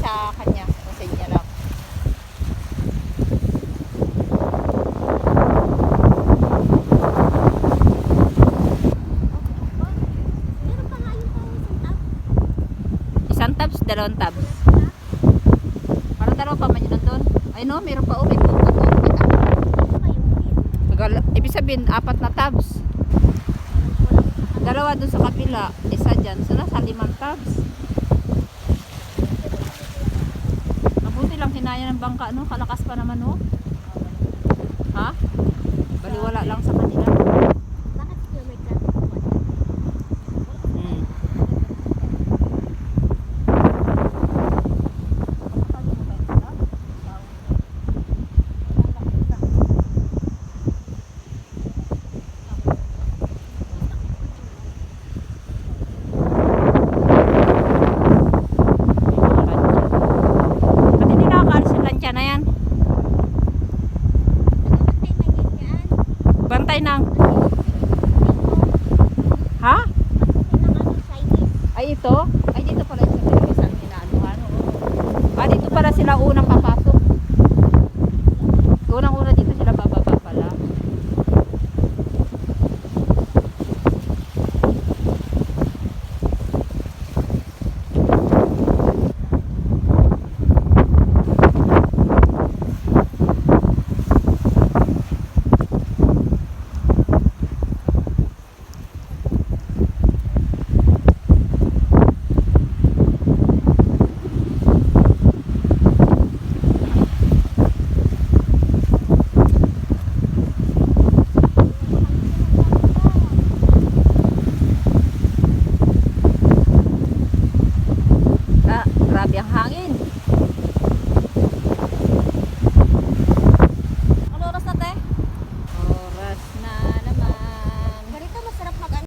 sa kanya. Sa niya lang. Meron pa nga yung pang isang tap. Isang tabs, dalawang tabs. Parang dalawa pa man yun nandun. Ay no, meron pa. Oh, may teka. Tagal- Ibig sabihin, apat na tabs. Dalawa dun sa kapila. Isa dyan. So, nasa limang tabs. Lang hinaya ng bangka, no? Kalakas pa naman, no? Ha? Bantay ng... Ha? Ay, ito?